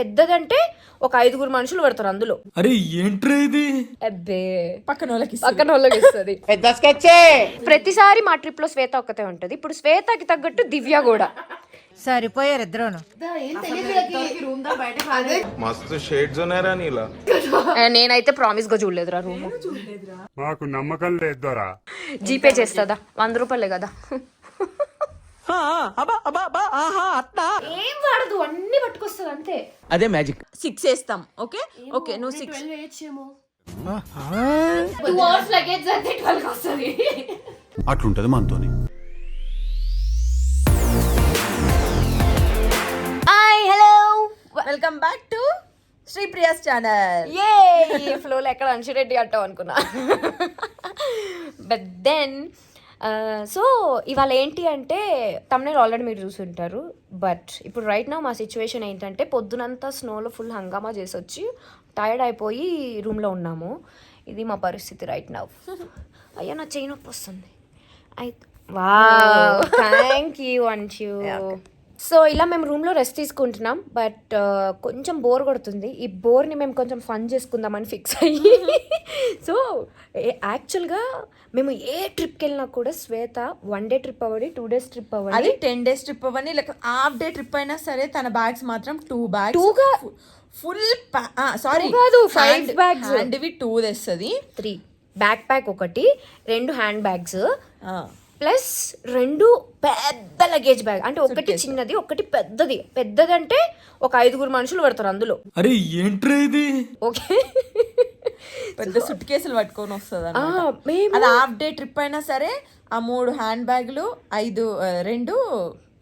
పెద్దదంటే ఒక ఐదుగురు మనుషులు పడతారు అందులో. అరే ఏంట్రా ఇది? అబ్బే. పక్కన వాళ్ళకి పక్కన వాళ్ళకి ఇస్తుంది పెద్ద స్కెచ్ ప్రతిసారి మా ట్రిప్లో శ్వేత ఒక్కతే ఉంటది. ఇప్పుడు శ్వేతకి తగ్గట్టు దివ్య కూడా. సరిపోయారు ఇద్దరు మస్తు షేడ్స్ ఉన్నారా నీలా. నేనైతే ప్రామిస్గా చూడలేదురా రూమ్ మాకు నమ్మకం లేదు జీపే చేస్తుందా? వంద రూపాయలే కదా. ఏం వాడదు అన్ని పట్టుకొస్తుంది అంతే. అదే మ్యాజిక్ సిక్స్ వేస్తాం ఓకే ఓకే నువ్వు సిక్స్ టూ అవర్స్ లగేజ్ అయితే ట్వెల్వ్ వస్తుంది. అట్లుంటది మనతోని. Hi hello welcome back to Sripriya's channel ఏ ఫ్లోలో ఎక్కడ అన్షిరెడ్డి అంటావు అనుకున్నా. బట్ దెన్ సో ఇవాళ ఏంటి అంటే తమ్నేల్ ఆల్రెడీ మీరు చూసుంటారు బట్ ఇప్పుడు రైట్ నా మా సిచ్యువేషన్ ఏంటంటే పొద్దునంతా స్నోలో ఫుల్ హంగామా చేసి వచ్చి టైర్డ్ అయిపోయి రూమ్లో ఉన్నాము. ఇది మా పరిస్థితి రైట్ నవ్ అయ్యో నా చెయ్యి నొప్పి వస్తుంది. అయితే వా థ్యాంక్ యూ అంచు సో ఇలా మేము రూమ్లో రెస్ట్ తీసుకుంటున్నాం. బట్ కొంచెం బోర్ కొడుతుంది. ఈ బోర్ని మేము కొంచెం ఫన్ చేసుకుందామని ఫిక్స్ అయ్యి సో యాక్చువల్గా మేము ఏ ట్రిప్కి వెళ్ళినా కూడా శ్వేత వన్ డే ట్రిప్ అవ్వడి టూ డేస్ ట్రిప్ అది అవ్వడి టెన్ డేస్ ట్రిప్ అవ్వని లేక హాఫ్ డే ట్రిప్ అయినా సరే తన బ్యాగ్స్ మాత్రం టూ బ్యాగ్స్ Two గా- ఫుల్ సారీ కాదు, five bags. హ్యాండ్వి టూ తెస్తుంది. త్రీ. బ్యాక్ ప్యాక్ ఒకటి రెండు హ్యాండ్ బ్యాగ్స్. ప్లస్ రెండు పెద్ద లగేజ్ బ్యాగ్ అంటే ఒకటి చిన్నది ఒకటి పెద్దది. పెద్దది అంటే ఒక ఐదుగురు మనుషులు పడతారు అందులో. అరే ఏంట్రా ఇది? ఓకే. పెద్ద సుట్ కేసులు పట్టుకొని వస్తుంది అది హాఫ్ డే ట్రిప్ అయినా సరే ఆ మూడు హ్యాండ్ బ్యాగులు ఐదు రెండు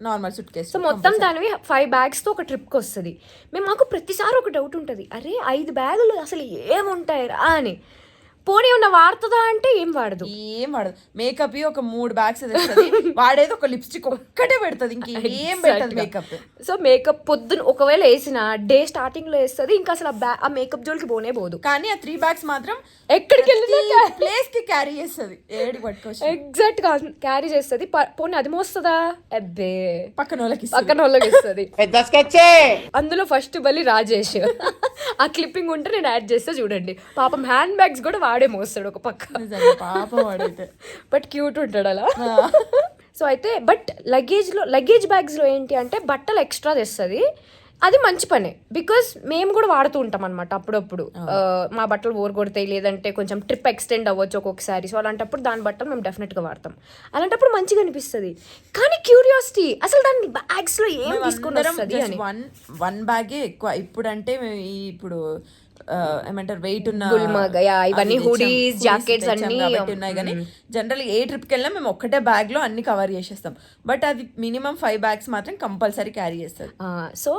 నార్మల్ సుట్ కేసు సో మొత్తం దానివి ఫైవ్ బ్యాగ్స్తో ఒక ట్రిప్కి వస్తుంది. మేము మాకు ప్రతిసారి ఒక డౌట్ ఉంటుంది. అరే ఐదు బ్యాగులు అసలు ఏముంటాయిరా అని. పోనీ ఉన్న వాడుతుందా అంటే ఏం వాడదు. ఏం వాడదు. మేకప్ ఒక మూడు బ్యాగ్స్ వాడేది ఒక లిప్స్టిక్ ఒక్కటే పెడుతుంది. ఇంకేం పెట్టదు మేకప్ సో మేకప్ పొద్దున ఒకవేళ వేసిన డే స్టార్టింగ్లో వేస్తుంది ఇంకా అసలు ఆ బ్యా- ఆ మేకప్ జోలికి పోనే పోదు. కానీ ఆ త్రీ బ్యాగ్స్ మాత్రం ఎక్కడికి వెళ్ళినా ప్లేస్కి క్యారీ చేస్తుంది. ఏడి పట్టుకోవచ్చు ఎగ్జాక్ట్గా క్యారీ చేస్తుంది. ప- పోనీ అది మోస్తుందా? అబ్బే. పక్కన వాళ్ళకి. పక్కన వాళ్ళకి ఇస్తుంది అందులో ఫస్ట్ బలి రాజేష్. ఆ క్లిప్పింగ్ ఉంటే నేను యాడ్ చేస్తే చూడండి. పాపం హ్యాండ్ బ్యాగ్స్ కూడా వాడే మోస్తాడు ఒక పక్క. పాపం వాడైతే. బట్ క్యూట్ ఉంటాడు అలా. సో అయితే బట్ లగేజ్లో లగేజ్ బ్యాగ్స్లో ఏంటి అంటే బట్టలు ఎక్స్ట్రా తెస్తుంది. అది మంచి పనే. బికాస్ మేము కూడా వాడుతూ ఉంటాం అనమాట అప్పుడప్పుడు. మా బట్టలు ఓర్ కొడతాయి లేదంటే కొంచెం ట్రిప్ ఎక్స్టెండ్ అవ్వచ్చు ఒక్కొక్కసారి. సో అలాంటప్పుడు దాని బట్టలు మేము డెఫినెట్గా వాడతాం. అలాంటప్పుడు మంచిగా అనిపిస్తుంది. కానీ క్యూరియాసిటీ అసలు దాని బ్యాగ్స్లో ఏం తీసుకొని వస్తుంది అని. వన్ వన్ బ్యాగే ఎక్కువ. ఇప్పుడు అంటే మేము ఇప్పుడు ఏమంటారు వెయిట్ ఉన్న ఇవన్నీ jackets తెచ్చాం అన్నీ, ఉన్నాయి కానీ జనరల్ ఏ ట్రిప్కి వెళ్ళినా మేము ఒక్కటే బ్యాగ్లో అన్ని కవర్ చేసేస్తాం. బట్ అది మినిమం ఫైవ్ బ్యాగ్స్ మాత్రం కంపల్సరీ క్యారీ చేస్తుంది సో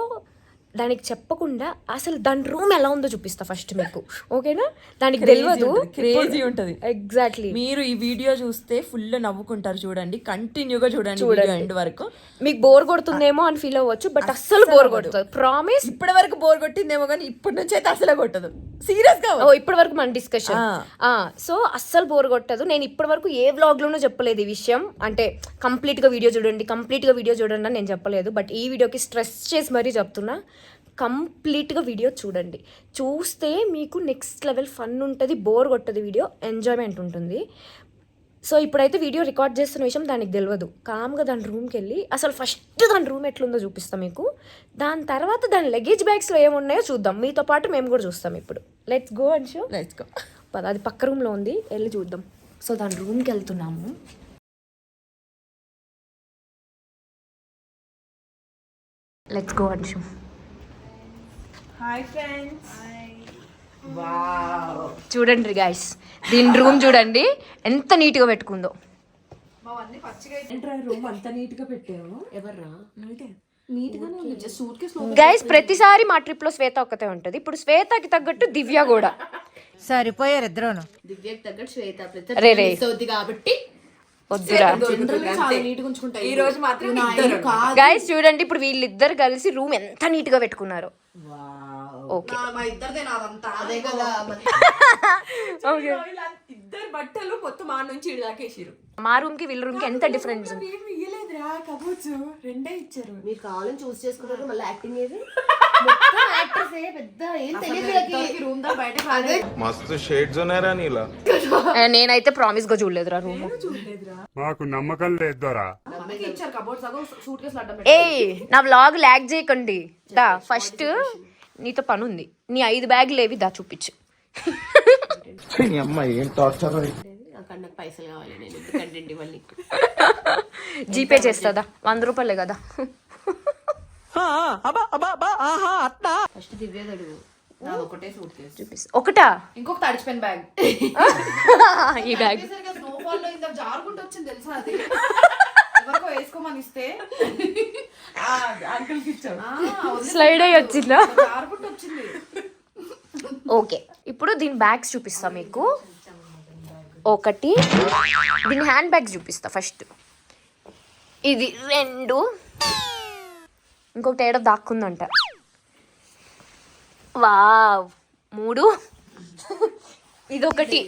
దానికి చెప్పకుండా అసలు దాని రూమ్ ఎలా ఉందో చూపిస్తా ఫస్ట్ మీకు. ఓకేనా? దానికి తెలియదు క్రేజీ ఉంటది. ఎగ్జాక్ట్లీ మీరు ఈ వీడియో చూస్తే ఫుల్ నవ్వుకుంటారు చూడండి. కంటిన్యూగా చూడండి వీడియో ఎండ్ వరకు. మీకు బోర్ కొడుతుందేమో అని ఫీల్ అవ్వచ్చు బట్ అస్సలు బోర్ కొడుతుంది. ప్రామిస్ ఇప్పటి వరకు బోర్ కొట్టిందేమో కానీ ఇప్పటి నుంచి అయితే అసలే కొట్టదు. సీరియస్గా ఇప్పటి వరకు మన డిస్కషన్ సో అస్సలు బోర్ కొట్టదు. నేను ఇప్పటి వరకు ఏ వ్లాగ్ లోనూ చెప్పలేదు ఈ విషయం. అంటే కంప్లీట్గా వీడియో చూడండి కంప్లీట్గా వీడియో చూడండి అని నేను చెప్పలేదు. బట్ ఈ వీడియోకి స్ట్రెస్ చేసి మరీ చెప్తున్నా. కంప్లీట్గా వీడియో చూడండి. చూస్తే మీకు నెక్స్ట్ లెవెల్ ఫన్ ఉంటుంది బోర్ కొట్టదు వీడియో ఎంజాయ్మెంట్ ఉంటుంది. సో ఇప్పుడైతే వీడియో రికార్డ్ చేస్తున్న విషయం దానికి తెలియదు కామ్గా దాని రూమ్కి వెళ్ళి అసలు ఫస్ట్ దాని రూమ్ ఎట్లుందో చూపిస్తాం మీకు. దాని తర్వాత దాని లగేజ్ బ్యాగ్స్లో ఏమున్నాయో చూద్దాం. మీతో పాటు మేము కూడా చూస్తాం ఇప్పుడు. Let's go and show let's go పద అది పక్క రూమ్లో ఉంది. వెళ్ళి చూద్దాం. సో దాని రూమ్కి వెళ్తున్నాము. Let's go Anshu hi friends చూడండి గాయస్ దీని రూమ్ చూడండి ఎంత నీట్గా పెట్టుకుందో. రూమ్ అంత నీట్గా పెట్టాము ఎవర్రా? గైస్ ప్రతిసారి మా ట్రిప్లో శ్వేత ఒక్కతే ఉంటది. ఇప్పుడు శ్వేతకి తగ్గట్టు దివ్య కూడా. సరిపోయారు ఇద్దరును. రే రే. కాబట్టి వద్దురా. ఈ రోజు మాత్రం ఇద్దరు. గైస్ చూడండి ఇప్పుడు వీళ్ళిద్దరు కలిసి రూమ్ ఎంత నీట్గా పెట్టుకున్నారు. ఓకే. మా ఇద్దరిదే నాదంతా. అదే కదా ఓకే. ఇద్దరు బట్టలు మొత్తం ఆ నుంచి దాకేసిరు మా రూమ్కి వీళ్ళ రూమ్కి ఎంత డిఫరెన్స్ ఉంది ఏమి ఇయ్యలేదురా రెండే ఇచ్చారు. మీరు కావాలని చూస్ చేసుకున్నారు మళ్ళీ యాక్టింగ్ ఏది? అదే పెద్ద ఏం తెలియదు రూమ్ దా బయట అదే. మస్తు షేడ్స్ ఉన్నాయరా నీలా. నేనైతే ప్రామిస్గా చూడలేదురా రూమ్ మాకు నమ్మకం లేదు దొరా ఇచ్చారు కబోర్డ్ సగం సూట్ కేసు అడ్డం ఏయ్ నా వ్లాగ్ ల్యాగ్ చేయకండి. దా ఫస్ట్ నీతో పని ఉంది నీ ఐదు బ్యాగులు ఏవి దా చూపించు. అక్కడ నాకు పైసలు కావాలి నేను ఎందుకు కంటెంట్ ఇవ్వాలి జీపే చేస్తుందా? వంద రూపాయలే కదా. ఫస్ట్ ఒకటే సూట్ కేసు. చూపిస్తా. ఒకటా? ఇంకొక తడిచిపోయిన బ్యాగ్. ఈ బ్యాగ్. స్నో ఫాల్లో ఇంత జారుకుంటూ వచ్చింది తెలుసా అది? ఎవరికో వేసుకోమని ఇస్తే. అంకుల్కి వదిలేసి స్లైడ్ అయ్యి వచ్చిందా? వచ్చింది. ఓకే ఇప్పుడు దీని బ్యాగ్స్ చూపిస్తా మీకు. ఒకటి దీని హ్యాండ్ బ్యాగ్స్ చూపిస్తా ఫస్ట్ ఇది రెండు. ఇంకొకటి ఏడో దాక్కుందంట. వావ్ మూడు. ఇదొకటి.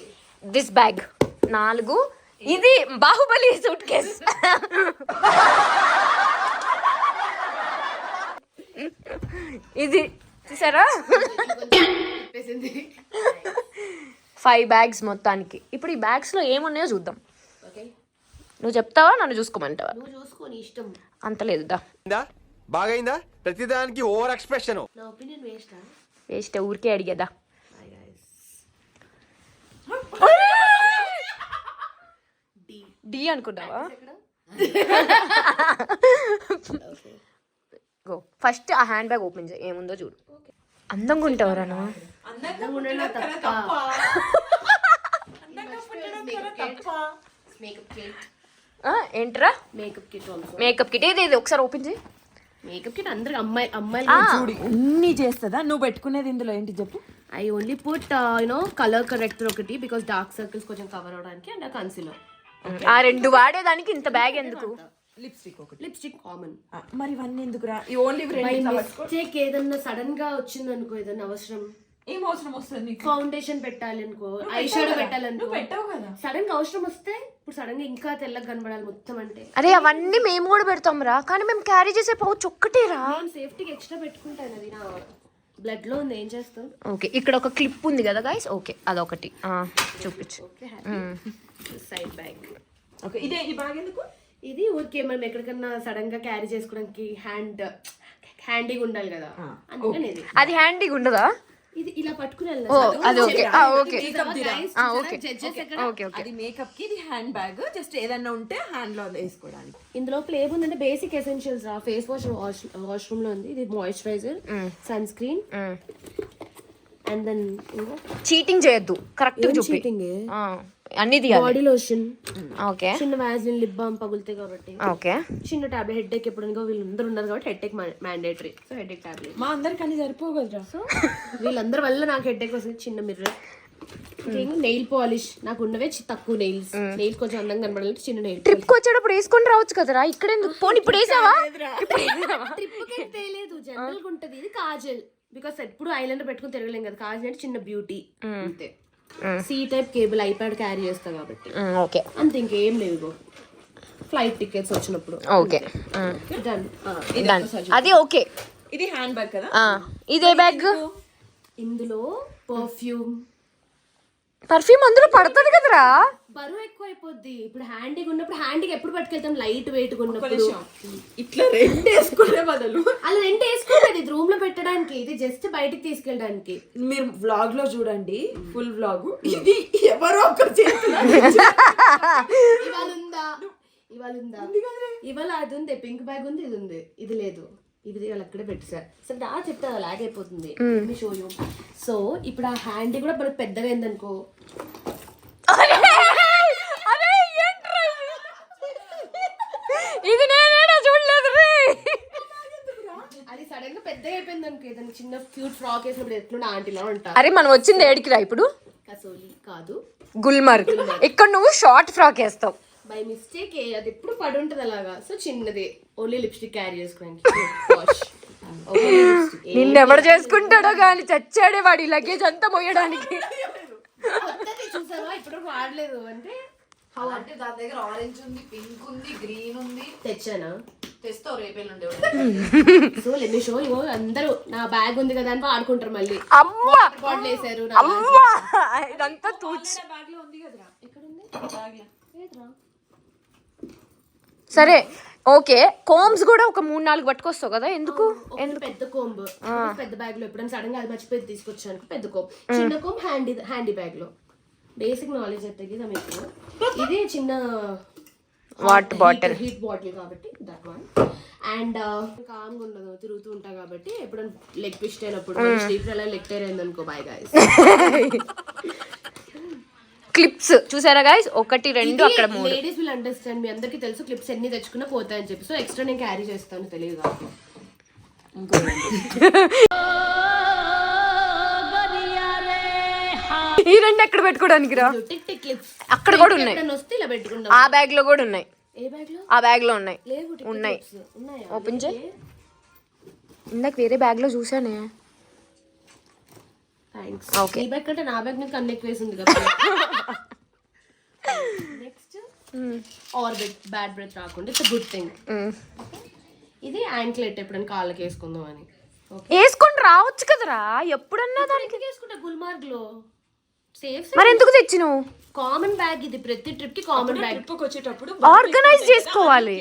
దిస్ బ్యాగ్ నాలుగు. ఇది బాహుబలి సూట్ కేస్ ఇది చూసారా? ఫైవ్ బ్యాగ్స్ మొత్తానికి. ఇప్పుడు ఈ బ్యాగ్స్లో ఏమున్నాయో చూద్దాం. ఓకే నువ్వు చెప్తావా? నన్ను చూసుకోమంటావా? అంత లేదు దా. బాగైందా? ప్రతిదానికి ఓవర్ ఎక్స్ప్రెషన్ వేస్ట్ ఊరికే అడిగేదా? డి అనుకున్నావా గో. ఫస్ట్ ఆ హ్యాండ్ బ్యాగ్ ఓపెన్ చేయి. ఏముందో చూడు. అందంగా ఉంటావురా నువ్వు. మేకప్ కిట్ ఆ, ఏంట్రా? Makeup kit also makeup kit ఇది ఇది ఒకసారి ఓపెన్ చేయి. మేకప్ కిట్ అందరికి అమ్మాయి అమ్మాయిలు చూడు అన్ని చేస్తుందా? నువ్వు పెట్టుకునేది ఇందులో ఏంటి చెప్పు. I only put you know colour corrector ఒకటి బికాస్ డార్క్ సర్కిల్స్ కొంచెం కవర్ అవడానికి అండ్ కన్సిలర్ ఆ రెండు వాడేదానికి ఇంత బ్యాగ్ ఎందుకు? లిప్స్టిక్ ఒకటి. Lipstick common. మరి ఇవన్నీ ఎందుకురా? ఈ ఓన్లీ మిస్టేక్ ఏదన్నా సడన్గా వచ్చింది అనుకో ఏదన్నా అవసరం? ఏం అవసరం వస్తుంది నీకు? ఫౌండేషన్ పెట్టాలి అనుకో ఐ షాడో పెట్టాలనుకో. నువ్వు పెట్టావు కదా. సడన్గా అవసరం వస్తే ఇప్పుడు సడన్గా ఇంకా తెల్లగా కనబడాలి మొత్తం అంటే. అరే అవన్నీ మేము కూడా పెడతాం రా కానీ మేము క్యారీ చేసే పౌచ్ ఒక్కటేరా? నేను సేఫ్టీకి ఎక్స్ట్రా పెట్టుకుంటాను అది నా బ్లడ్లో ఉంది ఏం చేస్తాం? ఓకే ఇక్కడ ఒక క్లిప్ ఉంది కదా గైస్ ఓకే అదొకటి. ఆ, చూపించు. సైడ్ బ్యాగ్ ఓకే ఇదే ఈ బ్యాగ్ ఎందుకు? ఇది ఊరికే మనం ఎక్కడికన్నా సడన్గా క్యారీ చేసుకోవడానికి హ్యాండ్ హ్యాండీగా ఉండాలి కదా. అందుకని ఇది. అది హ్యాండీగా ఉండదా? ఇది ఇలా పట్టుకుని అది okay okay okay okay okay మేకప్కి ఇది హ్యాండ్ బ్యాగ్ జస్ట్ ఏదన్నా ఉంటే హ్యాండ్లో వేసుకోవడానికి. ఇందులో ఏముందంటే బేసిక్ ఎసెన్షియల్స్ రా ఫేస్ వాష్ వాష్ వాష్రూమ్లో ఉంది. ఇది moisturiser sunscreen and then cheating చేయొద్దు. కరెక్ట్ ఏం అన్ని తీయాలి. Body lotion okay. చిన్న వ్యాజ్లిన్ లిప్ బామ్ పగులుతాయి కాబట్టి. ఓకే. చిన్న టాబ్లెట్ హెడ్ ఏక్ ఎప్పుడు వీళ్ళందరూ ఉన్నారు కాబట్టి headache mandatory so headache tablet మా అందరికి అన్ని సరిపోవు సో వీళ్ళందరి వల్ల నాకు హెడ్ ఏక్ వస్తుంది. చిన్న మిర్రర్ నెయిల్ పాలిష్ నాకు ఉన్నవే చి- తక్కువ నెయిల్స్ నెయిల్ కొంచెం అందంగా కనబడాలంటే చిన్న నెయిల్ ట్రిప్ వచ్చేటప్పుడు వేసుకొని రావచ్చు కదరా? ఇక్కడ ఎందుకు పోనీ ఇప్పుడు వేసావా? ట్రిప్ తెలియదు జనరల్గా ఉంటది. ఇది కాజల్. బికాస్ ఎప్పుడు ఐలైనర్ పెట్టుకుని తిరగలేం కదా. కాజల్ అంటే చిన్న బ్యూటీ అంతే. C type cable iPad carry చేస్తా కాబట్టి. ఓకే అంతే ఇంకేం లేవు ఫ్లైట్ టికెట్స్ వచ్చినప్పుడు. Okay Done. ఆ, done. అది ఓకే ఇది హ్యాండ్ బ్యాగ్ కదా? ఆ, ఇదే బ్యాగ్ ఇందులో పర్ఫ్యూమ్ పర్ఫ్యూమ్ అందులో పడుతుంది కదరా? బరువు ఎక్కువ అయిపోద్ది ఇప్పుడు హ్యాండీగా ఉన్నప్పుడు హ్యాండీకి ఎప్పుడు పట్టుకెళ్తాం? లైట్ వెయిట్ ఉన్నప్పుడు. ఇట్లా రెండు వేసుకునే బదులు. అలా రెండు వేసుకోలేదు ఇది రూమ్లో పెట్టడానికి ఇది జస్ట్ బయటికి తీసుకెళ్ళడానికి. మీరు వ్లాగ్లో చూడండి. ఫుల్ వ్లాగ్ ఇది ఎవరో ఒకరు చేస్తున్నారు ఇవాళ ఉందా ఇవాళ ఉందా ఇవాళ అది ఉంది పింక్ బ్యాగ్ ఉంది ఇది ఉంది. ఇది లేదు. ఇది వాళ్ళు అక్కడే పెట్టేసా. సరే దా చెప్తా లాగ్ అయిపోతుంది. షో యూ సో ఇప్పుడు ఆ హ్యాండ్ కూడా మనకు పెద్దగా అయిందనుకో అరే ఏంట్రా ఇది? ఇది నేనేనా చూడలేదు రే అది సడన్ పెద్దగా అయిపోయింది అనుకో ఏదైనా చిన్న క్యూట్ ఫ్రాక్ వేసినప్పుడు ఎట్లుండే ఆంటీలా ఉంటా. అరే మనం వచ్చింది ఏడికిరా ఇప్పుడు? కసోలి కాదు. గుల్మర్గ్. ఇక్కడ నువ్వు షార్ట్ ఫ్రాక్ వేస్తావు. బై మిస్టేక్ అది ఎప్పుడు పడి ఉంటుంది అలాగా? సో చిన్నది. ఓన్లీ లిప్స్టిక్ క్యారీ చేసుకోవడానికి. నిన్నెవడు చేసుకుంటాడో గాని చచ్చాడే వాడి లగేజ్ అంతా మోయడానికి చూసావా? ఇప్పుడు వాడలేదు. అంటే అంటే దాని దగ్గర ఆరెంజ్ ఉంది పింక్ ఉంది గ్రీన్ ఉంది. తెచ్చానా? తెస్తావు రేపేళ్ళుండే సో లెట్ మీ షో ఇగో అందరూ నా బ్యాగ్ ఉంది కదా అని ఆడుకుంటారు మళ్ళీ. అమ్మా! బాటిల్ వేసారు నా అమ్మా! ఇదంతా తూచి. సరే ఓకే. కోమ్స్ కూడా ఒక మూడు నాలుగు పట్టుకొస్తావు కదా ఎందుకు? పెద్ద కోంబ్. పెద్ద బ్యాగ్లో ఎప్పుడైనా సడన్గా అది మర్చిపోయి తీసుకొచ్చాను పెద్ద కోంబ్. చిన్న కోంబ్ హ్యాండీ హ్యాండీ బ్యాగ్లో బేసిక్ నాలెడ్జ్ అయితే మీకు? ఇది చిన్న వాటర్ బాటిల్ హీట్ బాటిల్ కాబట్టి దట్ వన్ అండ్ కామ్గా ఉండదు తిరుగుతూ ఉంటా కాబట్టి ఎప్పుడైనా లెగ్ పిస్ట్ అయినప్పుడు స్లీప్ అలా లెగ్ టైర్ అయింది అనుకో బాయ్ గాయస్ క్లిప్స్ చూసారా గాయస్ ఒకటి రెండు అక్కడ మూడు. లేడీస్ విల్ అండర్స్టాండ్ మీ అందరికీ తెలుసు క్లిప్స్ ఎన్ని తెచ్చుకున్నా పోతాయని చెప్పి. సో ఎక్స్ట్రా నేను క్యారీ చేస్తాను తెలియదు కాబట్టి. ఈ రెండు ఎక్కడ పెట్టుకోవడానికి రా అక్కడ కూడా ఉన్నాయి. ఆ బ్యాగ్లో కూడా ఉన్నాయి. ఆ బ్యాగ్లో ఉన్నాయి. ఉన్నాయి? ఓపెన్ చేయి. ఇందాక వేరే బ్యాగ్లో చూసానే. ఈ బ్యాగ్ కంటే నా బ్యాగ్ మీద కన్ను ఎక్కువ వేసింది కదా. నెక్స్ట్ ఆర్బిట్ బ్యాడ్ బ్రెత్ రాకుండా. ఇట్స్ గుడ్ థింగ్ ఇది యాంక్లెట్ ఎప్పుడైనా కాళ్ళకి వేసుకుందాం అని. ఓకే వేసుకొని రావచ్చు కదరా? ఎప్పుడన్నా దానికి. వేసుకుంటా గుల్మార్గ్లో మరి ఎందుకు తెచ్చినావు? కామన్ బ్యాగ్ ఇది ప్రతి ట్రిప్కి కామన్ బ్యాగ్ ట్రిప్కి వచ్చేటప్పుడు ఆర్గనైజ్ చేసుకోవాలి.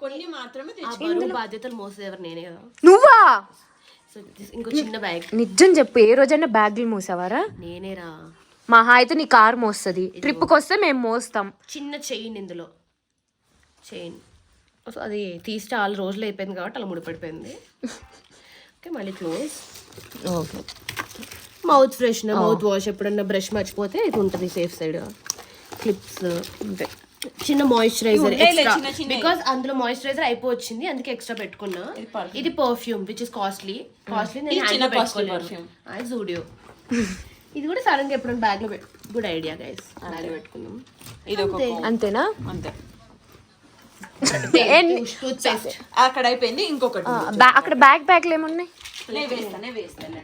కొన్ని మాత్రమే తెచ్చు ఆ బరువు బాధ్యతలు మోసేది ఎవరు నేనే కదా. నువ్వా? సో ఇంకో చిన్న బ్యాగ్ నిజం చెప్పు ఏ రోజైనా బ్యాగులు మోసావారా? నేనేరా. మహా అయితే నీ కార్ మోస్తుంది. ట్రిప్కి వస్తే మేము మోస్తాం. చిన్న చైన్ ఇందులో. చైన్ సో అది తీసి చాలా రోజులు అయిపోయింది కాబట్టి అలా ముడిపడిపోయింది. ఓకే మళ్ళీ close okay mouth freshener mouth wash ఎప్పుడన్నా బ్రష్ మర్చిపోతే ఇది ఉంటుంది సేఫ్ సైడ్ క్లిప్స్ అంతే. చిన్న మాయిశ్చరైజర్. బికాస్ అందులో మాయిశ్చరైజర్ అయిపోవచ్చింది అందుకే ఎక్స్ట్రా పెట్టుకున్నా. ఇది perfume. Which is costly costly Zudio ఇది కూడా సడన్గా ఎప్పుడైనా బ్యాగ్లో గుడ్ ఐడియా గైస్ బ్యాగ్ పెట్టుకుందాం. ఇది. అంతేనా? అంతే. అక్కడ అయిపోయింది ఇంకొకటి అక్కడ బ్యాగ్ బ్యాగ్లు ఏమున్నాయి? నేను వేస్తానే వేస్తాను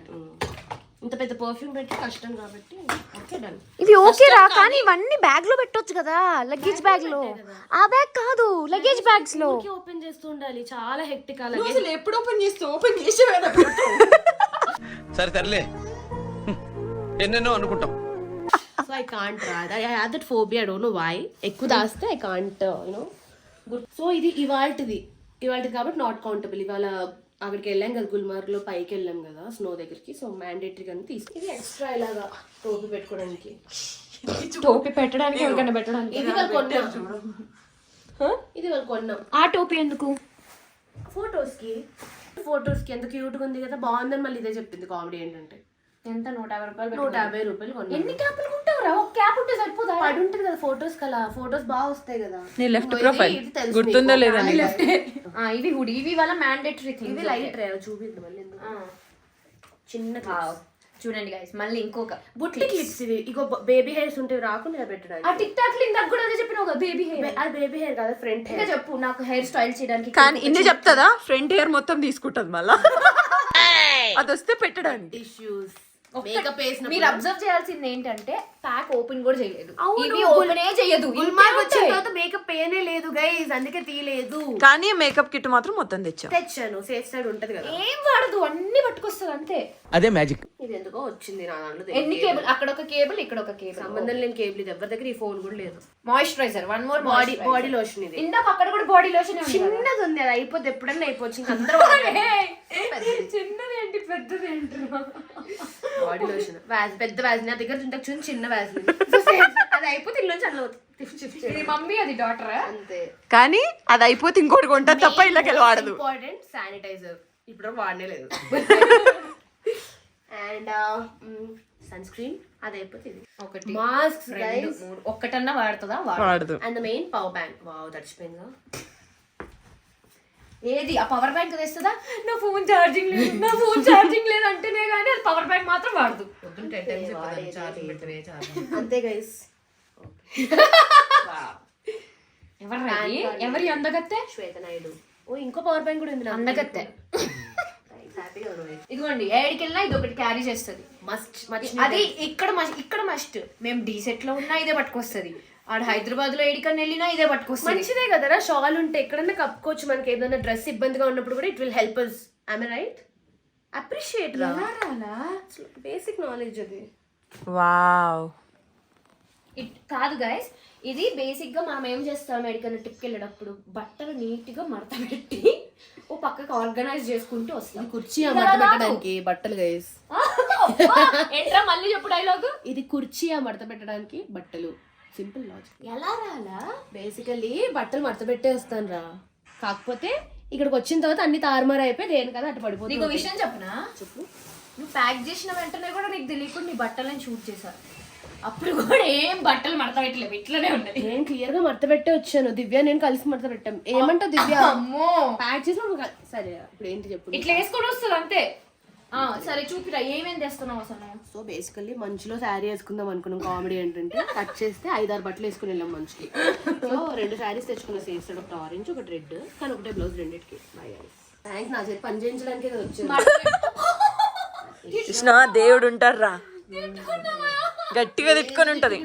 ఇంత పెద్ద పర్ఫ్యూమ్ పెట్టి కష్టం కాబట్టి ఓకే డన్ ఇవి ఓకే రా కానీ ఇవన్నీ బ్యాగ్లో పెట్టొచ్చు కదా లగేజ్ బ్యాగ్లో. ఆ బ్యాగ్ కాదు లగేజ్ బ్యాగ్స్లో. ఓపెన్ చేస్తూ ఉండాలి చాలా హెక్టిక్ అలాగే అసలు ఎప్పుడు ఓపెన్ చేస్తే ఓపెన్ చేసే సరే తరలే ఎన్నెన్నో అనుకుంటాం. So I can't rod I have that phobia don't know why ఎక్కువ దాస్తే I can't you know good so ఇది ఇవాల్టిది. ఇవాల్టిది కాబట్టి నాట్ కౌంటబుల్ ఇవాళ అక్కడికి వెళ్ళాం కదా గుల్మార్గ్లో పైకి వెళ్ళాం కదా స్నో దగ్గరికి. సో మ్యాండేటరీ కానీ తీసుకు ఇది ఎక్స్ట్రా ఇలాగా టోపీ పెట్టుకోవడానికి. టోపీ పెట్టడానికి ఎవరికైనా పెట్టడానికి. ఇది వాళ్ళు కొన్నాం? ఇది వాళ్ళు కొన్నాం. ఆ టోపీ ఎందుకు? ఫొటోస్కి. ఫొటోస్కి ఎంత క్యూట్గా ఉంది కదా. బాగుందని మళ్ళీ ఇదే చెప్పింది కామెడీ ఏంటంటే. ఎంత? నూట యాభై రూపాయలు నూట యాభై రూపాయలు కొన్నాం ఎన్ని క్యాప్లు కొంటావురా? ఒక క్యాప్ ఉంటే సరిపోదా? పడి ఉంటుంది కదా ఫొటోస్ కలా ఫోటోస్ బాగా వస్తాయి కదా. నీ. ఇది తెలుసు గుర్తుందో. లేదా? ఇది ఆ, ఇవి హుడి ఇవి వాళ్ళ మ్యాండేటరీ ఇది లైట్ రే చూపిద్దాం మళ్ళీ ఎందుకు. చిన్న. చూడండి గైస్ మళ్ళీ ఇంకొక బుట్టి క్లిప్స్ ఇవి. ఇగో బేబీ హెయిర్స్ ఉంటే రాకుండా పెట్టడానికి. ఆ టిక్ టాక్ ఇందాక కూడా అదే చెప్పినావు కదా బేబీ హెయిర్ అది బేబీ హెయిర్ కదా ఫ్రంట్ హెయిర్ చెప్పు నాకు హెయిర్ స్టైల్ చేయడానికి కానీ ఇన్ని చెప్తుందా? ఫ్రంట్ హెయిర్ మొత్తం తీసుకుంటది మళ్ళా. అది వస్తే పెట్టడానికి. టిష్యూస్ వేసిన మీరు అబ్జర్వ్ చేయాల్సింది ఏంటంటే ప్యాక్ ఓపెన్ కూడా చేయలేదు. ఓపెనే చేయదు. గుల్మార్గ్ వచ్చిన తర్వాత మేకప్ పేనే లేదు గైస్ అందుకే తీయలేదు. కానీ మేకప్ కిట్ మాత్రం మొత్తం తెచ్చా. తెచ్చాను. సేఫ్ సైడ్ ఉంటది కదా. ఏం వాడదు. అన్ని పట్టుకొస్తుంది అంతే. అదే మ్యాజిక్ ఇది ఎందుకో వచ్చింది నా దాంట్లో ఎన్ని కేబుల్ అక్కడ ఒక కేబుల్ ఇక్కడ ఒక కేబుల్ సంబంధం లేని కేబుల్ ఇది. ఎవరి దగ్గర ఈ ఫోన్ కూడా లేదు. Moisturiser one more body body lotion ఇది. ఇందాక అక్కడ కూడా బాడీ లోషన్ చిన్నది ఉంది. అది అయిపోతే ఎప్పుడన్నా అయిపోవచ్చు. ఇంకా అందరూ చిన్నది ఏంటి పెద్దది ఏంటి బాడీ లోషన్ వ్యాజ్ పెద్ద వ్యాజ్ నా దగ్గర ఇంతకు చూసి చిన్న వ్యాజ్ అది అయిపోతే ఇల్లు అందులో ఇది మమ్మీ అది డాటర్ అంతే. కానీ అది అయిపోతే ఇంకోటి కొంటా తప్ప ఇళ్ళకి వాడదు. ఇంపార్టెంట్ శానిటైజర్ ఇప్పుడు వాడనే లేదు. అండ్ సన్ స్క్రీన్ అది అయిపోతే ఇది. ఒకటి మాస్క్ ఒక్కటన్నా వాడుతుందా? వాడు వాడదు. And the main power bank wow తడిచిపోయిందా ఏది? ఆ పవర్ బ్యాంక్ తెస్తుందా? నా ఫోన్ ఛార్జింగ్ లేదు. నా ఫోన్ ఛార్జింగ్ లేదు అంటేనే కానీ అది పవర్ బ్యాంక్ మాత్రం వాడదు. అంతే గైస్ ఎవరు ఎవరి అందగత్తే? శ్వేత నాయుడు. ఓ ఇంకో పవర్ బ్యాంక్ కూడా ఉంది అందగత్తె. ఇదిగోండి ఏడికి వెళ్ళినా ఇది ఒకటి క్యారీ చేస్తుంది మస్ట్ అది ఇక్కడ మస్ట్ ఇక్కడ మస్ట్ మేము డీ సెట్లో ఉన్నా ఇదే పట్టుకొస్తుంది. ఆడ హైదరాబాద్లో ఎడికన్నా వెళ్ళినా ఇదే పట్టుకొస్తుంది. మంచిదే కదరా షాల్ ఉంటే ఎక్కడన్నా కప్పుకోవచ్చు మనకి ఏదైనా డ్రెస్ ఇబ్బందిగా ఉన్నప్పుడు కూడా it will help us I right appreciate రా. బేసిక్ నాలెడ్జ్ అది. వావ్. ఇట్ కాదు గైస్ ఇది బేసిక్గా మనం ఏం చేస్తాం ఎడికన్నా ట్రిప్కి వెళ్ళేటప్పుడు? బట్టలు నీట్గా మడత పెట్టి ఓ పక్కకి ఆర్గనైజ్ చేసుకుంటూ వస్తాం. కుర్చీ ఆ మడత పెట్టడానికి బట్టలు గైస్ ఏంట్రా మళ్ళీ చెప్పు డైలాగ్ ఇది కుర్చీ ఆ మడత పెట్టడానికి బట్టలు. సింపుల్ లాజిక్ ఎలా రాలా బేసికల్లీ బట్టలు మడత పెట్టే వస్తాను రా. కాకపోతే ఇక్కడికి వచ్చిన తర్వాత అన్ని తారుమారు అయిపోయి దేని కదా అటు నీకు పడిపోతుంది విషయం చెప్పనా? చెప్పు. నువ్వు ప్యాక్ చేసిన వెంటనే కూడా నీకు తెలియకుండా నీ బట్టలను షూట్ చేశారు. అప్పుడు కూడా ఏం బట్టలు మడత పెట్టలేవు ఇట్లనే ఉన్నది నేను క్లియర్గా మడత పెట్టే వచ్చాను. దివ్య నేను కలిసి మడత పెట్టాం ఏమంటావు దివ్య? అమ్మో! ప్యాక్ చేసి సరే ఇప్పుడు ఏంటి చెప్పు ఇట్లా వేసుకొని వస్తుంది అంతే. ఆ, సరే చూపిరా ఏమేం తెస్తున్నావు అసలు? సో బేసికల్లీ మంచులో శారీ వేసుకుందాం అనుకున్నాం. కామెడీ ఏంటంటే కట్ చేస్తే ఐదారు బట్టలు వేసుకుని వెళ్ళాం మంచుకి. సో రెండు శారీస్ తెచ్చుకున్న సేమ్ సైడ్ ఒకటి ఆరెంజ్ ఒకటి రెడ్ కానీ ఒకటే బ్లౌజ్ రెండింటికి. థ్యాంక్స్ నా చేతి పని చేయించడానికి కృష్ణ దేవుడు ఉంటారా గట్టిగా తిట్టుకొని ఉంటది.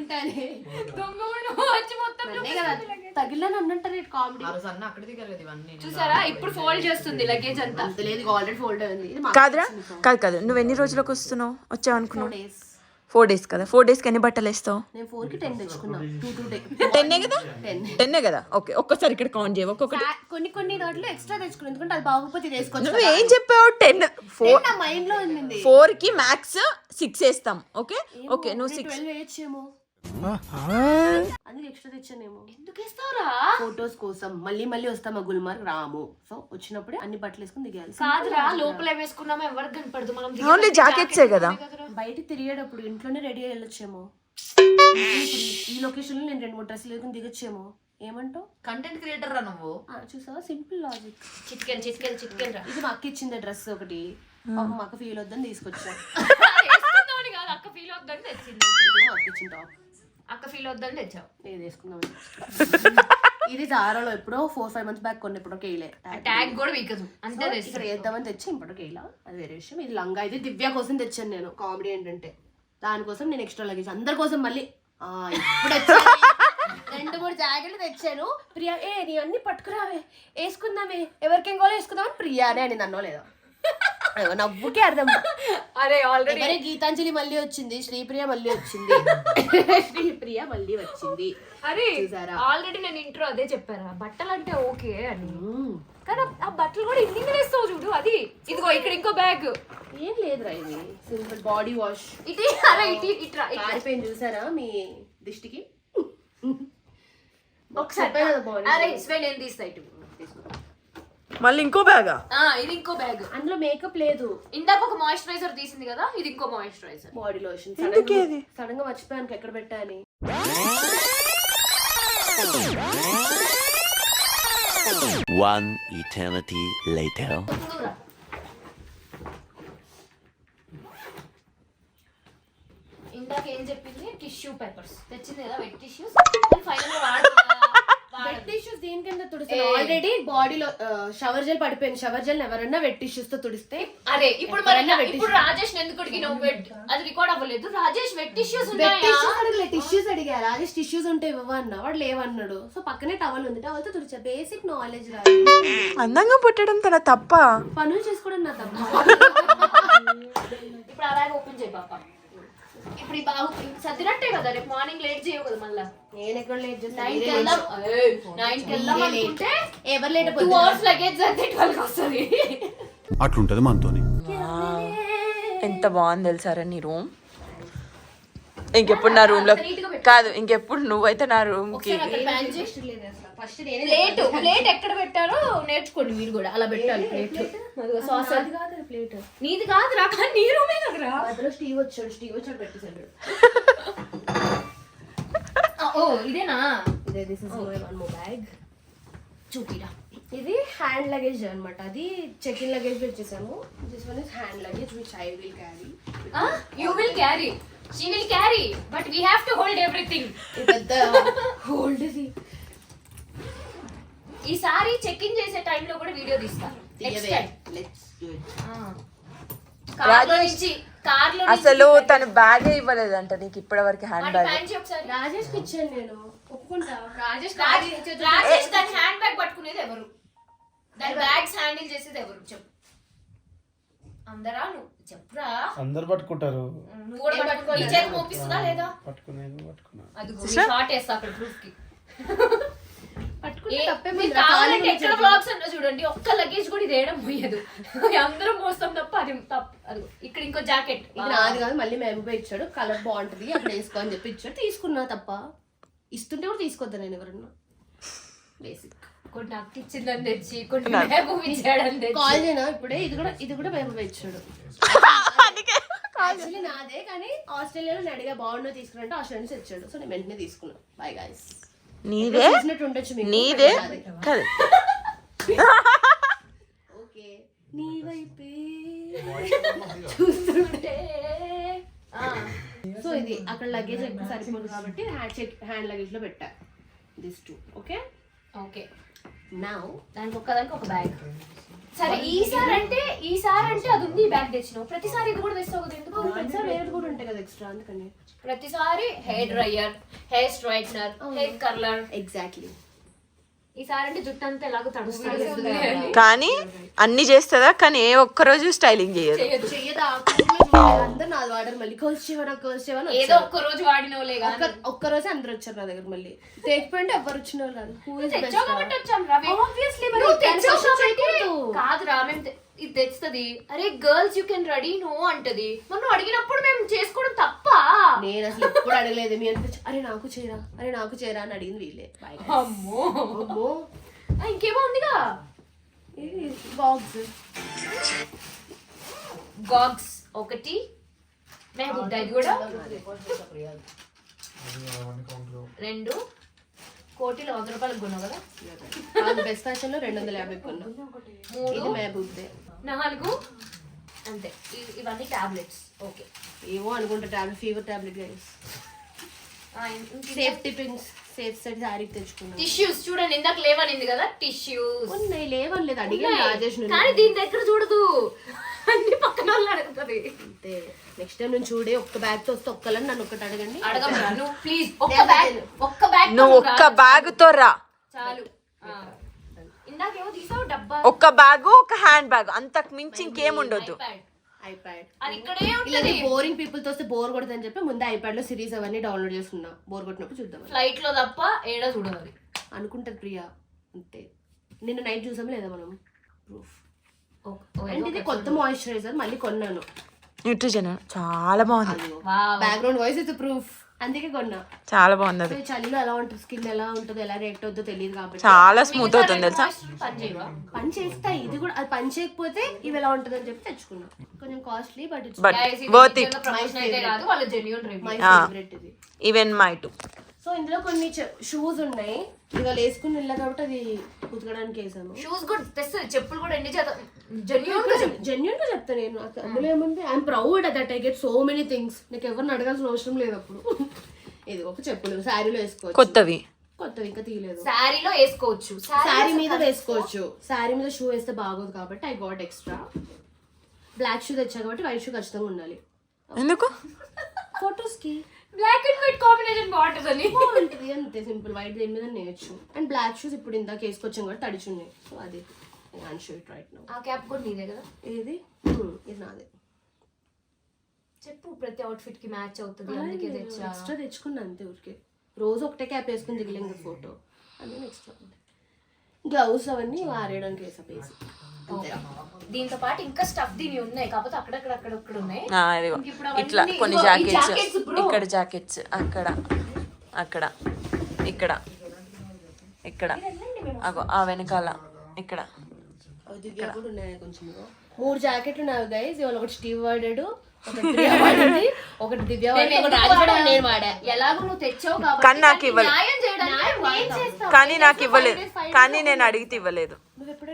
వచ్చి మొత్తం అన్నే కదా తగిలిన అన్నంటారు కామెడీ. ఆ రోజు అన్న అక్కడ దిగలేదు ఇవన్నీ. చూసారా? ఇప్పుడు ఫోల్డ్ చేస్తుంది లగేజ్ అంతా. అంత లేదు ఆల్రెడీ ఫోల్డ్ అయింది. ఇది కాదురా కాదు కాదు. నువ్వు ఎన్ని రోజులకు వస్తున్నావు? వచ్చావు అనుకున్నావు ఫోర్ డేస్ కదా. ఫోర్ డేస్కి ఎన్ని బట్టలు వేస్తావు? నేను ఫోర్కి టెన్ తెచ్చుకున్నాం. టూ టూ డే టెన్నే కదా? టెన్ టెన్నే కదా? ఓకే ఒక్కసారి ఇక్కడ కౌంట్ చేయవు? ఒక్కొక్కటి. కొన్ని కొన్ని దాంట్లో ఎక్స్ట్రా ఎందుకంటే అది వేసుకోవచ్చు నువ్వు ఏం చెప్పావు? టెన్ ఫోర్ మైండ్లో ఉంది ఫోర్కి మ్యాక్స్ సిక్స్ వేస్తాం. ఓకే ఓకే నువ్వు సిక్స్ వేయచ్చేమో. అందుకే ఎక్స్ట్రా తెచ్చానేమో. ఎందుకు వేస్తావురా? ఫొటోస్ కోసం. మళ్ళీ మళ్ళీ వస్తాం ఆ గుల్మార్గ్? రాము. సో వచ్చినప్పుడే అన్ని బట్టలు వేసుకుని దిగాలి కాదురా లోపల వేసుకున్నామో? ఎవరికి కనపడదు. మనం ఓన్లీ జాకెట్సే కదా. బయట తిరిగేటప్పుడు ఇంట్లోనే రెడీ అయ్యి వెళ్ళొచ్చేమో. ఈ లొకేషన్లో నేను రెండు మూడు డ్రెస్సులు వేసుకుని దిగొచ్చేమో. ఏమంటావు? కంటెంట్ క్రియేటర్ రా నువ్వు. చూసావా? సింపుల్ లాజిక్ చిట్కెన్ చిట్కెన్ చిట్కెన్ రా ఇది మా అక్క ఇచ్చింది డ్రెస్ ఒకటి. పాపం మా అక్క ఫీల్ వద్దని తీసుకొచ్చా అక్క ఫీల్ అవుద్దని తెచ్చింది. అక్క ఇచ్చిన టాప్ అక్క ఫీల్ అవుద్దని తెచ్చావు. నేను వేసుకుందాం ఇది జారాలో ఎప్పుడో ఫోర్ ఫైవ్ మంత్స్ బ్యాక్ కొన్ని ఎప్పుడో కేలే ట్యాగ్ కూడా వీకదు. అంతే ఇక్కడ వేద్దామని తెచ్చి ఇంపటికి ఇలా అది వేరే విషయం. ఇది లంగా. ఇది దివ్య కోసం తెచ్చాను నేను. కామెడీ ఏంటంటే దానికోసం నేను ఎక్స్ట్రా లగేజ్ అందరి కోసం మళ్ళీ. ఇప్పుడు. రెండు మూడు జాకెట్లు తెచ్చాను. ప్రియా ఏ నీ అన్ని పట్టుకురావే. వేసుకుందామే. ఎవరికేం కావాలో వేసుకుందామని ప్రియానే అని నన్నో లేదా నవ్వుకే అర్థం. అరే ఆల్రెడీ గీతాంజలి మళ్ళీ వచ్చింది శ్రీప్రియ మళ్ళీ వచ్చింది. శ్రీప్రియ మళ్ళీ వచ్చింది. అరే చూసారా? ఆల్రెడీ నేను ఇంట్రో అదే చెప్పాను? బట్టలు అంటే ఓకే అని. కానీ ఆ- బట్టలు కూడా ఇన్ని వేస్తావు చూడు అది. ఇదిగో ఇక్కడ ఇంకో బ్యాగ్ ఏం లేదురా ఇది. సింపుల్ బాడీ వాష్ ఇటు అరే ఇటు ఇట్రా. కారిపోయింది చూసారా మీ దిష్టికి? ఒకసారి. అరే. ఇస్వే నేను తీస్తా ఇటు. మళ్ళీ ఇంకో బ్యాగా? ఆ, ఇది ఇంకో బ్యాగ్. అందులో మేకప్ లేదు. ఇందాక ఒక మాయిశ్చరైజర్ తీసింది కదా ఇది ఇంకో మాయిశ్చరైజర్ బాడీ లోషన్? సడన్గా మర్చిపోయాను ఎక్కడ పెట్టా అని. One eternity later. ఇందాక ఏం చెప్పింది? Tissue papers. తెచ్చింది కదా wet tissues. Final wet tissues తుడుస్తాను. Already బాడీలో షవర్ జెల్ పడిపోయింది. షవర్ జెల్ ఎవరన్నా వెట్ టిష్యూస్తో తుడిస్తే అరే ఇప్పుడు మరి ఇప్పుడు రాజేష్ ఎందుకు అడిగినావు వెట్ అది రికార్డ్ అవ్వలేదు. Rajesh wet tissues wet tissues అడగలే టిష్యూస్ అడిగా. రాజేష్ టిష్యూస్ ఉంటే ఇవ్వన్నా వాడు లేవన్నాడు. సో పక్కనే టవల్ ఉంది. టవల్తో తుడిచా. బేసిక్ నాలెడ్జ్ రాదు అందంగా పుట్టడం తన తప్ప. పనులు చేసుకోవడం నా తప్ప. ఇప్పుడు అలాగే ఓపెన్ చేయి పాప. ఇప్పుడు ఈ బాగు సర్దినట్టే కదా రేపు మార్నింగ్ లేట్ చేయవు కదా మళ్ళా. నేను ఎక్కడ లేట్ ఎవరు లేట్ టూ అవర్స్ లగేజ్ అయితే ట్వెల్వ్ వస్తుంది. అట్లుంటది మనతోని. ఎంత బాగుంది తెలుసారా నీ రూమ్ ఇంకెప్పుడు నా రూమ్లో కాదు ఇంకెప్పుడు నువ్వైతే నా రూమ్కి ప్లేట్ ప్లేట్ ఎక్కడ పెట్టారో నేర్చుకోండి మీరు కూడా అలా పెట్టాలి ప్లేట్. సాస్ అది కాదు ప్లేట్. నీది కాదురా కానీ నీ రూమే కదరా. మధ్యలో స్టీవ్ వచ్చాడు స్టీవ్ వచ్చాడు పెట్టేశాడు. ఓ ఇదేనా? ఇదే దిస్ ఇస్ మై వన్ మో బ్యాగ్ చూపిరా. ఇది హ్యాండ్ లగేజ్ అన్నమాట. అది check in luggage పెట్టేసాము this one is hand luggage which I will carry you will carry she will carry but we have to hold everything పెద్ద hold ఇది ఈసారి check in చేసే టైంలో కూడా వీడియో తీస్తా. నెక్స్ట్ టైం కార్లో నుంచి కార్లో అసలు తను బ్యాగే ఇవ్వలేదంట నీకు ఇప్పటివరకు హ్యాండ్ బ్యాగ్ రాజేష్ ఇచ్చాను నేను. ఒప్పుకుంటా. రాజేష్ రాజేష్ దాని హ్యాండ్ బ్యాగ్ పట్టుకునేది ఎవరు? దాని బ్యాగ్స్ హ్యాండిల్ చేసేది ఎవరు? చెప్పు. అందరా నువ్వు చెప్పురా. అందరు పట్టుకుంటారు. నువ్వు కూడా పట్టుకో నీ చేతి మోపిస్తుందా లేదా? పట్టుకునేది పట్టుకున్నా అది షార్ట్ వేస్తా అక్కడ ప్రూఫ్కి కావాలంటే ఎక్కడ బ్లాగ్స్ చూడండి ఒక్క లగేజ్ కూడా ఇది వేయడం పోయేదు. అందరం మోస్తాం తప్ప అది తప్ప. అది ఇక్కడ ఇంకో జాకెట్ ఇది నాది కాదు మళ్ళీ మహబూబా ఇచ్చాడు. కలర్ బాగుంటది అక్కడ వేసుకో అని చెప్పి ఇచ్చాడు. తీసుకున్నా తప్ప. ఇస్తుంటే కూడా తీసుకొద్దా నేను ఎవరన్నా? బేసిక్ కొన్ని అక్క ఇచ్చిందని తెచ్చి కొన్ని మహబూబ్ ఇచ్చాడని తెచ్చి. కాల్ చేయనా ఇప్పుడే? ఇది కూడా ఇది కూడా మహబూబా ఇచ్చాడు యాక్చువల్లీ నాదే కానీ ఆస్ట్రేలియాలో నేను అడిగా బాగుండో తీసుకురంటే ఆస్ట్రేలియా నుంచి తెచ్చాడు సో నేను వెంటనే తీసుకున్నా. బాయ్ గాయస్ నీదే? చూసినట్టు ఉండొచ్చు మీకు. నీదే? నాదే. కాదు. ఓకే. నీ వైపే చూస్తుంటే. ఆ, సో ఇది అక్కడ లగేజ్ ఎక్కువ సరిపోదు కాబట్టి హ్యాండ్ హ్యాండ్ లగేజ్లో పెట్టా. This too okay okay now దానికి ఒక్కదానికి ఒక బ్యాగ్ సరే ఈసారి అంటే ఈసారి అంటే అది ఉంది బ్యాగ్ తెచ్చినావు. ప్రతిసారి ఇది కూడా తెస్తావు కదా ఎందుకు ప్రతిసారి వేరేది కూడా ఉంటాయి కదా ఎక్స్ట్రా అందుకని. ప్రతిసారి hair dryer hair straightener hair curler. Exactly ఈసారి అంటే జుట్టు అంతా ఎలాగో తడుస్తుంది కానీ అన్ని చేస్తుందా? కానీ ఏ ఒక్కరోజు స్టైలింగ్ చేయదు. ఏదో ఒక్క రోజు వాడినోలే ఒక్క ఒక్క రోజే అందరు వచ్చారు నా దగ్గర మళ్ళీ. తేకపోయింటే ఎవరు వచ్చిన వాళ్ళు. కాదురా తె- ఇది తెస్తుంది అరే girls you can ready no అంటది నువ్వు అడిగినప్పుడు మేము చేసుకోవడం తప్ప నేను అసలు ఎప్పుడు అడగలేదు మీ అనిపించి అరే నాకు చేయరా అరే నాకు చేయరా అని అడిగింది వీళ్ళే అమ్మో అమ్మో ఇంకేమో ఉందిగా బాక్స్ గాగ్స్ ఒకటి మెహబూబ్ కూడా రెండు కోటిలో వంద రూపాయలకు కొన్నావు కదా? అది బెస్ట్ ఫ్యాషన్లో రెండు వందల యాభై కొన్నా. మూడు? ఇది మహబూబ్ దే నాలుగు? అంతే. ఇవన్నీ టాబ్లెట్స్ ఓకే ఏమో అనుకుంటా tablet fever tablet guys safety pins safe side sari తెచ్చుకున్నా. టిష్యూస్ చూడండి ఇందాక లేవనింది కదా? టిష్యూస్ ఉన్నాయి లేవనలేదు అడిగాను రాజేష్ కానీ దీని దగ్గర చూడదు. అన్ని పక్కన వాళ్ళు అడుగుతుంది అంతే. నెక్స్ట్ టైం నేను చూడే ఒక్క బ్యాగ్తో వస్తే ఒక్కలని నన్ను ఒక్కటి అడగండి. అడగమరా నువ్వు ప్లీజ్ ఒక్క బ్యాగ్ ఒక్క బ్యాగ్ నువ్వు ఒక్క బ్యాగ్తో రా. చాలు. ఇందాకేమో తీసావు డబ్బా. ఒక్క బ్యాగ్ ఒక హ్యాండ్ బ్యాగ్ అంతకు మించి ఇంకేం ఉండొద్దు. iPad. ఐప్యాడ్ అది ఇక్కడే ఇలా ఉంటది. బోరింగ్ పీపుల్తో వస్తే బోర్ కొడుతుందని చెప్పి ముందు ఐప్యాడ్లో సిరీస్ అవన్నీ డౌన్లోడ్ చేసుకున్నా. బోర్ కొట్టినప్పుడు చూద్దాం ఫ్లైట్లో తప్ప ఏడా చూడదు అది. అనుకుంటది ప్రియా. అంతే. నిన్న నైట్ చూసాం లేదా మనం? ప్రూఫ్ అండ్ ఇది కొత్త మాయిశ్చరైజర్ మళ్ళీ కొన్నాను. న్యూట్రిజన్ చాలా బాగుంది. బ్యాక్గ్రౌండ్ వాయిస్ ఇది ప్రూఫ్ అందుకే కొన్నా. చాలా బాగుంది అది. చలిలో ఎలా ఉంటుంది? స్కిన్ ఎలా ఉంటుందో ఎలా రియాక్ట్ అవుతుందో తెలియదు కాబట్టి. చాలా స్మూత్ అవుతుంది తెలుసా? పని చేయవా? పని చేస్తాయి ఇది కూడా అది పని చేయకపోతే ఇవి ఎలా ఉంటుంది అని చెప్పి తెచ్చుకున్నా. కొంచెం costly but it's but worth it నిజంగా promotion అయితే కాదు వాళ్ళ జెన్యున్ రివ్యూ మై. ఫేవరెట్ ఇది. ఈవెన్ మై టు సో ఇందులో కొన్ని షూస్ ఉన్నాయి. ఇవాళ వేసుకుని వెళ్ళా కాబట్టి అది ఉతకడానికి వేసాము. షూస్ కూడా తెస్తుంది. చెప్పులు కూడా ఎన్ని చేత జెన్యున్గా జెన్యున్గా చెప్తా నేను. అందులో ఏముంది? I'm proud that I get so many things నాకు ఎవరిని అడగాల్సిన అవసరం లేదు అప్పుడు. ఇది ఒక చెప్పులు. శారీలో వేసుకోవచ్చు. కొత్తవి. కొత్తవి ఇంకా తీయలేదు. శారీలో వేసుకోవచ్చు. శారీ మీద వేసుకోవచ్చు. శారీ మీద షూ వేస్తే బాగోదు కాబట్టి I got extra black shoe తెచ్చా కాబట్టి వైట్ షూ ఖచ్చితంగా ఉండాలి. ఎందుకు? ఫొటోస్కి. బ్లాక్ అండ్ వైట్ కాంబినేషన్ బాగుంటుందని బాగుంటుంది అంతే సింపుల్. వైట్ దేని మీద నేర్చు అండ్ బ్లాక్ షూస్ ఇప్పుడు ఇందాక వేసుకొచ్చాం కాబట్టి తడిచున్నాయి. సో అది I shoe it right now ఆ క్యాప్ కూడా నీదే కదా? ఏది? Hmm, ఇది నాదే. చెప్పు ప్రతి అవుట్ఫిట్కి మ్యాచ్ అవుతుంది అందుకే తెచ్చా? ఎక్స్ట్రా తెచ్చుకున్నా అంతే ఊరికే. రోజు ఒకటే క్యాప్ వేసుకుని దిగలేం ఫోటో అదే ఎక్స్ట్రా గ్లౌస్ అవన్నీ వారేయడానికి వేసా అంతే దీంతో పాటు ఇంకా స్టఫ్ దీని ఉన్నాయి. కాకపోతే అక్కడక్కడ అక్కడక్కడ ఉన్నాయి. ఇట్లా కొన్ని జాకెట్స్. ఇక్కడ జాకెట్స్ అక్కడ అక్కడ ఇక్కడ ఇక్కడ. అగో ఆ వెనకాల ఇక్కడ. అవి దివ్య కూడా ఉన్నాయి కొంచెం? మూడు జాకెట్లు ఉన్నాయి గైస్ ఇవాళ ఒకటి స్టీవ్ వాడాడు. ఒకటి దివ్య నేను వాడా ఎలాగో నువ్వు తెచ్చావు కానీ నాకు ఇవ్వలే. న్యాయం చేయడానికి నేను చేస్తా. కానీ నాకు ఇవ్వలేదు కానీ నేను అడిగితే ఇవ్వలేదు. నువ్వు ఎప్పుడు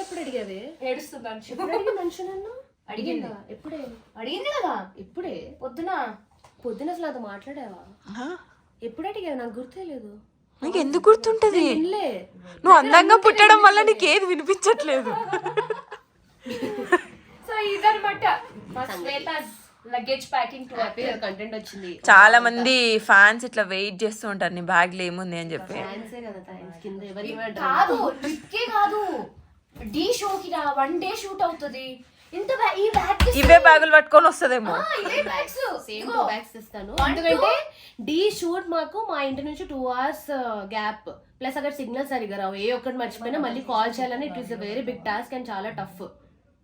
ఎప్పుడు అడిగావే? ఏడుస్తున్నాను ఎప్పుడు అడిగి మనిషి నన్ను? అడిగింది. ఎప్పుడే? అడిగింది కదా. ఇప్పుడే పొద్దున. పొద్దున అసలు అది మాట్లాడావా? ఎప్పుడు అడిగావు? నాకు గుర్తే లేదు. నీకు ఎందుకు గుర్తుంటది? వినలే. నువ్వు అందంగా పుట్టడం వల్ల నీకు ఏది వినిపించట్లేదు సో సో ఇదనమాట మా Shweta luggage packing to content వచ్చింది. చాలా మంది ఫ్యాన్స్ ఇట్లా వెయిట్ చేస్తూ ఉంటారు. నీ బ్యాగ్లో ఏముంది అని చెప్పి. ఫ్యాన్సే కదా థ్యాంక్స్ కింద ఎవరు కాదు ట్రిప్ కే కాదు. డి షోకి రా వన్ డే షూట్ అవుతుంది. ఇంత ఈ బ్యాగ్ ఇవే బ్యాగులు పట్టుకొని వస్తుందేమో. ఇవే బ్యాగ్స్ సేమ్ టూ బ్యాగ్స్ ఇస్తాను. ఎందుకంటే డి షూట్ మాకు మా ఇంటి నుంచి టూ అవర్స్ గ్యాప్ ప్లస్ అక్కడ సిగ్నల్ సరిగ్గా రావు. ఏ ఒక్కటి మర్చిపోయినా మళ్ళీ కాల్ చేయాలని it is a very big task and చాలా టఫ్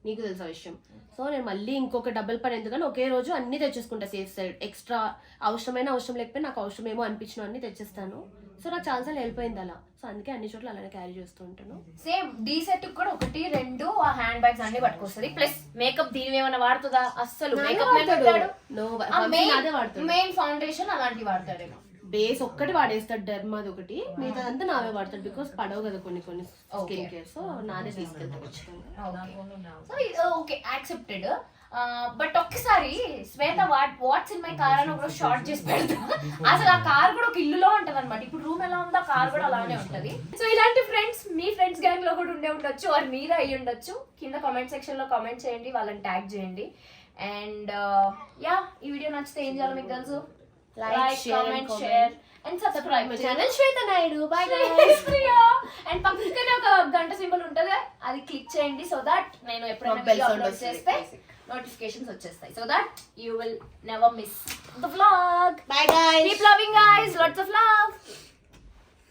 నీకు తెలుసా విషయం. సో నేను మళ్ళీ ఇంకొక డబుల్ పని ఎందుకని ఒకే రోజు అన్ని తెచ్చేసుకుంటా సేఫ్ సైడ్ ఎక్స్ట్రా అవసరమైన అవసరం లేకపోతే నాకు అవసరమేమో అనిపించిన అన్ని తెచ్చేస్తాను. సో నాకు ఛాన్స్ వెళ్ళిపోయింది అలా. సో అందుకే అన్ని చోట్ల అలానే క్యారీ చేస్తూ ఉంటాను సేమ్ డీ సెట్ కూడా ఒకటి రెండు ఆ హ్యాండ్ బ్యాగ్స్ అన్ని పట్టుకొస్తుంది. ప్లస్ మేకప్ దీని ఏమైనా వాడుతుందా? అస్సలు మేకప్. మెయిన్ ఫౌండేషన్ అలాంటివి వాడతాడేమో. బేస్ ఒక్కటి వాడేస్తాడు డర్మాది ఒకటి. మిగతాదంతా నావే వాడతాడు. బికాస్ పడవు కదా కొన్ని కొన్ని స్కిన్ కేర్. సో నాదే తీసుకెళ్తాను ఓకే. యాక్సెప్టెడ్ బట్ ఒక్కసారి Shweta what what's in my car అని ఒక షార్ట్ చేసి పెడతా. అసలు ఆ కార్ కూడా ఒక ఇల్లులో ఉంటది అనమాట ఇప్పుడు రూమ్ ఎలా ఉందో ఆ కార్ కూడా అలానే ఉంటది. సో ఇలాంటి ఫ్రెండ్స్ మీ ఫ్రెండ్స్ గ్యాంగ్లో కూడా ఉండే ఉండొచ్చు ఆర్ మీరే అయ్యి ఉండొచ్చు. కింద కామెంట్ సెక్షన్లో కామెంట్ చేయండి వాళ్ళని ట్యాగ్ చేయండి. అండ్ యా ఈ వీడియో నచ్చితే ఏం చేయాలి మీకు తెలుసు? Like share, comment. Share and subscribe my channel Shweta Naidu bye and పక్కనే ఒక గంట సింబల్ ఉంటది. అది క్లిక్ చేయండి సో దట్ నేను ఎప్పుడైనా వస్తుంది. చేస్తే నోటిఫికేషన్స్ వచ్చేస్తాయి. So that you will never miss the vlog bye guys keep loving guys lots of love